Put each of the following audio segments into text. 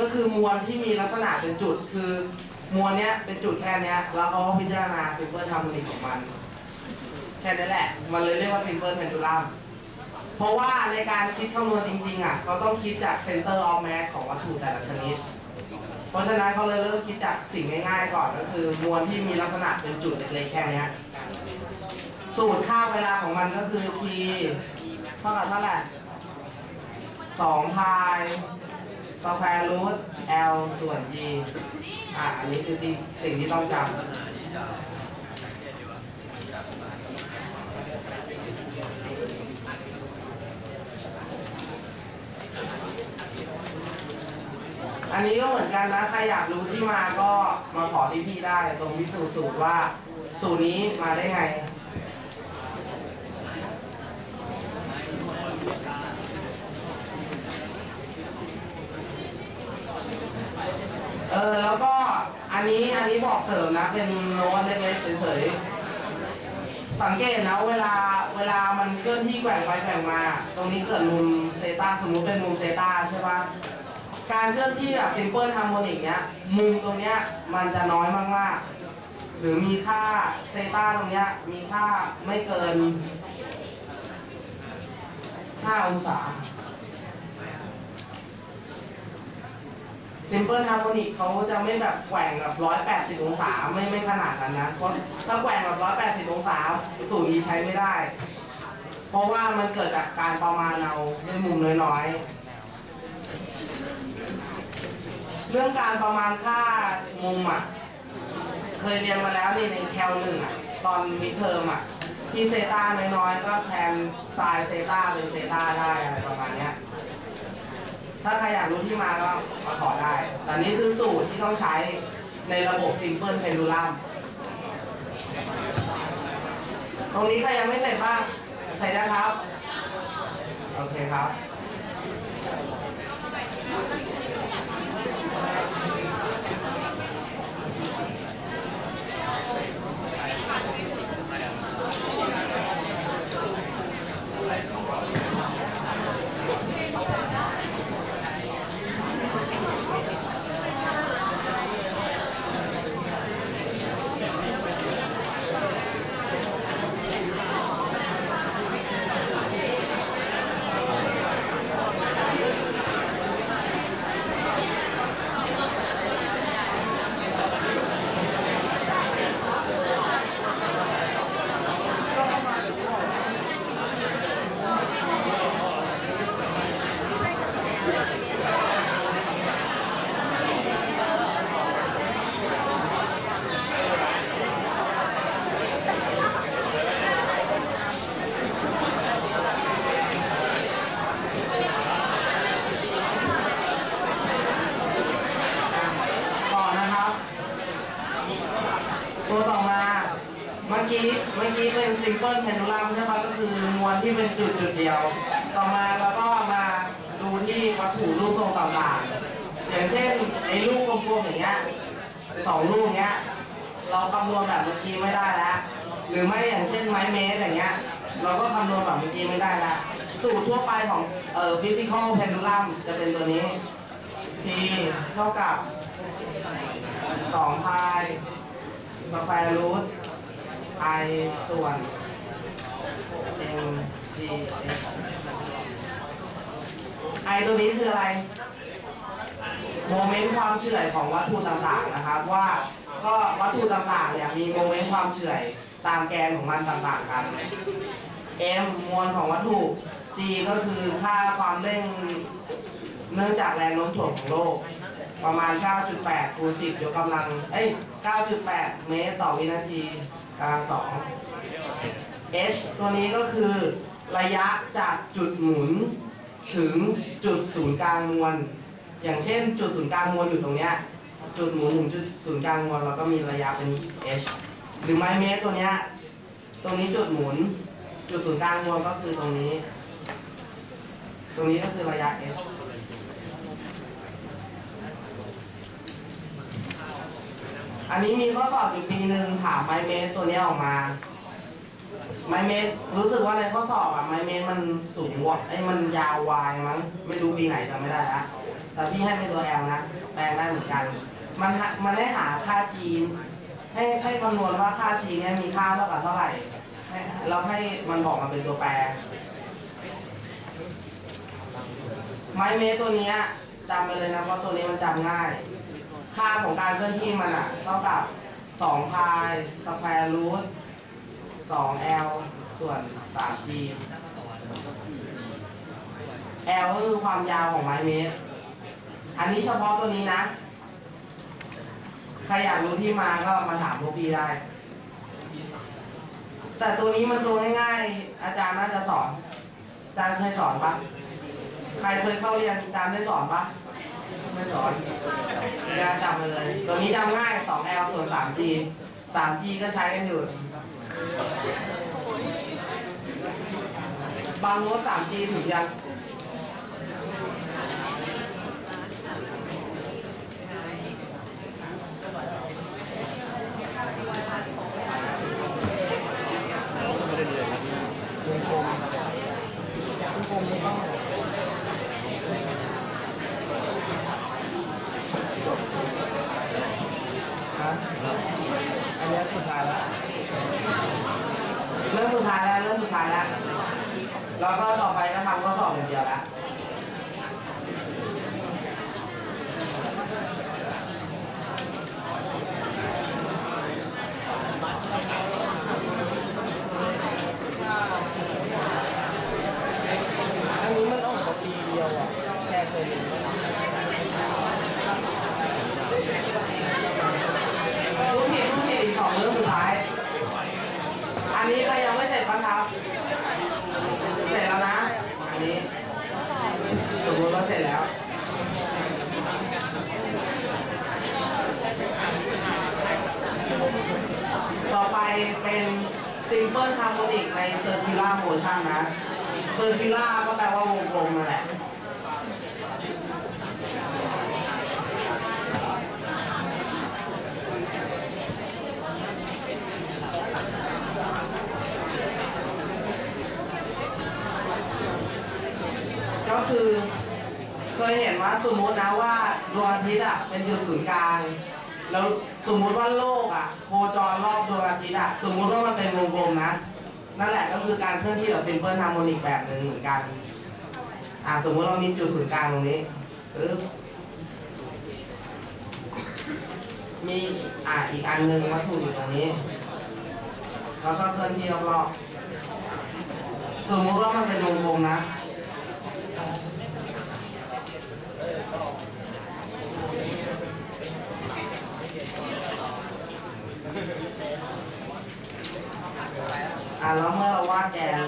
ก็คือมวลที่มีลักษณะเป็นจุดคือมวลเนี้ยเป็นจุดแค่เนี้ยแล้วเขาก็พิจารณาซิมเปิลทาร์โมนิกของมันแค่นั้นแหละ มันเลยเรียกว่าซิมเปิลเพนดูลัมเพราะว่าในการคิดคำนวณจริงๆอะเขาต้องคิดจาก center of mass ของวัตถุแต่ละชนิด เพราะฉะนั้นเขาเลยเริ่มคิดจากสิ่งง่ายๆก่อนก็คือ มวลที่มีลักษณะเป็นจุดเล็กๆแค่เนี้ยสูตรค่าเวลาของมันก็คือ t เท่ากับเท่าไหร่2พาย สแควร์รูท l ส่วน g อะอันนี้คือที่สิ่งที่ต้องจำอันนี้ก็เหมือนกันนะ ใครอยากรู้ที่มาก็มาขอที่พี่ได้ ตรงวิสูตรสูตรว่า สูตรนี้มาได้ไง ออแล้วก็อันนี้อันนี้บอกเสริมนะเป็นโน้ตเล็กๆเฉยๆ สังเกตนะเวลาเวลามันเคลื่อนที่แกว่งไปแกว่งมา ตรงนี้เกิดมุมเซตาสมมุติเป็นมุมเซตาใช่ปะการเคลื่อนที่แบบซิมเปิลฮาร์โมนิกเนี้ยมุมตรงเนี้ยมันจะน้อยมากๆ หรือมีค่าเซตาตรงเนี้ยมีค่าไม่เกิน5องศา ซิมเปิลฮาร์โมนิกเขาจะไม่แบบแกว่งแบบ180 องศาไม่ไม่ขนาดนั้นนะเพราะถ้าแกว่งแบบ180 องศาสูตรนี้ใช้ไม่ได้ เพราะว่ามันเกิดจากการประมาณเอาด้วยมุมน้อยๆ เรื่องการประมาณค่ามุมอะ เคยเรียนมาแล้วนี่ในแคลหนึ่งอะ ตอนมิดเทอมอะ ที่เซต้าน้อยๆ ก็แทนไซน์เซต้าเป็นเซต้าได้อะไรประมาณเนี้ย ถ้าใครอยากรู้ที่มาก็มาขอได้ แต่นี่คือสูตรที่ต้องใช้ในระบบ Simple Pendulum ตรงนี้ใครยังไม่เสร็จบ้าง ใส่ได้ครับ โอเคครับ ต่อนะครับ ตัวต่อมา เมื่อกี้เมื่อกี้เป็น simple pendulum ใช่ปะก็คือมวลที่เป็นจุดจุดเดียว ต่อมาเราก็มาดูที่วัตถุรูปทรงต่างๆอย่างเช่นไอ้ลูกกลมๆอย่างเงี้ยสองลูกเนี้ย เราคำนวณแบบเมื่อกี้ไม่ได้แล้วหรือไม่อย่างเช่นไม้เมตรอย่างเงี้ย เราก็คำนวณแบบเมื่อกี้ไม่ได้แล้วสูตรทั่วไปของเอ่อ physical pendulum จะเป็นตัวนี้ t เท่ากับสองพายสแควร์รูท i ส่วน m g s i ตัวนี้คืออะไร โมเมนต์ความเฉื่อยของวัตถุต่างๆนะครับว่าก็วัตถุต่างๆเนี่ยมีโมเมนต์ความเฉื่อยตามแกนของมันต่างๆกัน m มวลของวัตถุ g ก็คือค่าความเร่งเนื่องจากแรงโน้มถ่วงของโลก ประมาณ 9.8คูณ10ยกกำลัง เอ้ย 9.8 เมตรต่อวินาที กลังสอง h ตัวนี้ก็คือระยะจากจุดหมุนถึงจุดศูนย์กลางมวล อย่างเช่น จุดศูนย์กลางมวลอยู่ตรงเนี้ย จุดหมุนถึงจุดศูนย์กลางมวลเราก็มีระยะเป็น h หรือไมล์เมตรตัวเนี้ย ตรงนี้จุดหมุน จุดศูนย์กลางมวลก็คือตรงนี้ ตรงนี้ก็คือระยะ h อันนี้มีข้อสอบอยู่ปีหนึ่งถามไมเมตรตัวนี้ออกมา ไมเมตรรู้สึกว่าในข้อสอบอะไมเมตรมันสูงกว่าไอ้มันยาววายมั้งไม่รู้ปีไหนจำไม่ได้ละแต่พี่ให้เป็นตัว L นะแปลงได้เหมือนกันมันมันได้หาค่า G ให้ให้คำนวณว่าค่า G เนี่ยมีค่าเท่ากับเท่าไหร่ให้แล้วให้มันบอกมาเป็นตัวแปร ไมเมตรตัวนี้จำไปเลยนะเพราะตัวนี้มันจำง่าย ค่าของการเคลื่อนที่มันอะเท่ากับ2พายสแควร์รูท2 L ส่วน 3G L ก็คือความยาวของไม้เมตร อันนี้เฉพาะตัวนี้นะ ใครอยากรู้ที่มาก็มาถามพวกพี่ได้ แต่ตัวนี้มันตัวง่ายๆ อาจารย์น่าจะสอน อาจารย์เคยสอนปะใครเคยเข้าเรียนอาจารย์ได้สอนปะ ไม่สอนยาจารย์จำไปเลย ตัวนี้จำง่าย 2L ส่วน 3G 3G ก็ใช้กันอยู่ บางโน้ต 3G ถึงยัง อันนี้สุดท้ายแล้ว เริ่มสุดท้ายแล้วเริ่มสุดท้ายแล้ว แล้วก็ต่อไปก็ทำข้อสอบอย่างเดียวล้วอันนี้มันออกมาปีเดียวอะแค่เคยเรียนลูกผิดลูกผิดอีกสองเรื่องสุดท้าย อันนี้ใครยังไม่เสร็จบ้างครับ เสร็จแล้วนะ อันนี้ สมมติว่าเสร็จแล้วต่อไปเป็น simple harmonic ในเซอร์คิล่าโมชั่นนะ เซอร์จิล่าก็แปลว่าวงกลมนั่นแหละ ก็ คือ เคยเห็นว่าสมมตินะว่าดวงอาทิตย์อะเป็นจุดศูนย์กลาง แล้วสมมุติว่าโลกอะ โคจรรอบดวงอาทิตย์อะ สมมุติว่ามันเป็นวงกลมนะ นั่นแหละก็คือการเคลื่อนที่แบบซิมเพิลฮาร์โมนิกแบบหนึ่งเหมือนกัน อ่าสมมุติเรามีจุดศูนย์กลางตรงนี้ปึ๊บมีอ่าอีกอันหนึ่งวัตถุอยู่ตรงนี้ แล้วก็เคลื่อนที่รอบๆสมมุติว่ามันเป็นวงกลมนะ อ่าแล้วเมื่อเราวแกน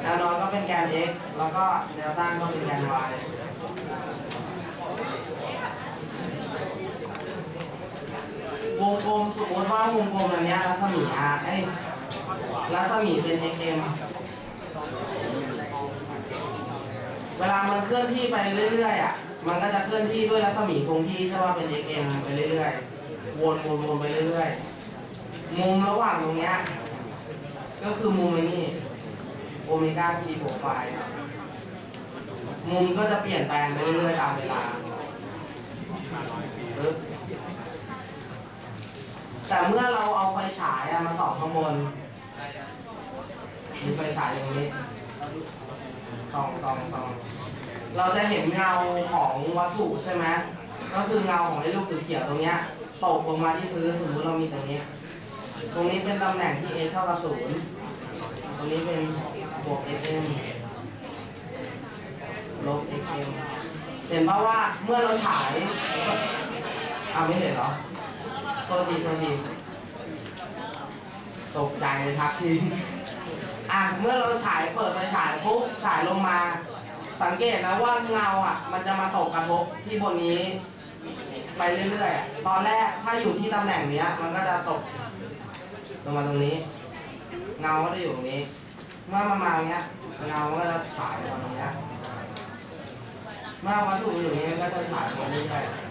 แนวนอนก็เป็นแกน x แล้วก็แนวตั้งก็เป็นแกน y วงกลมสมมติว่าวงกลมอันนี้รัศมี r เอ้ยรัศมีเป็น xm เวลามันเคลื่อนที่ไปเรื่อยๆอะ มันก็จะเคลื่อนที่ด้วยรัศมีคงที่ใช่ว่าเป็น xm ไปเรื่อยๆ วนวนวนไปเรื่อยๆ มุมระหว่างตรงเนี้ย ก็คือมุมไอ้นี่โอเมก้าทีโปรไฟล์มุมก็จะเปลี่ยนแปลงไปเรื่อยๆตามเวลาแต่เมื่อเราเอาไฟฉายมาส่องข้างบนมีไฟฉายอย่างนี้ส่องส่องส่องเราจะเห็นเงาของวัตถุใช่ไหมก็คือเงาของไอ้ลูกเขียวตรงเนี้ย ตกลงมาที่พื้นสมมติเรามีตรงนี้ ตรงนี้เป็นตำแหน่งที่ x เท่ากับศูนย์ตรงนี้เป็นบวก xm ลบ xm เห็นป่าว่าเมื่อเราฉายอ่าไม่เห็นเหรอโทษทีโทษทีตกใจเลยครับทีอะเมื่อเราฉายเปิดไฟฉายปุ๊บฉายลงมา สังเกตนะว่าเงาอะ มันจะมาตกกระทบที่บนนี้ ไปเรื่อยๆอะตอนแรกถ้าอยู่ที่ตำแหน่งเนี้ย มันก็จะตกลงมาตรงนี้ เงาก็จะอยู่ตรงนี้ เมื่อมันมาอย่างเงี้ย เงามันก็จะฉายมาตรงเนี้ยเมื่อวัตถุอยู่ตรงนี้มันก็จะฉายมาเรื่อยๆ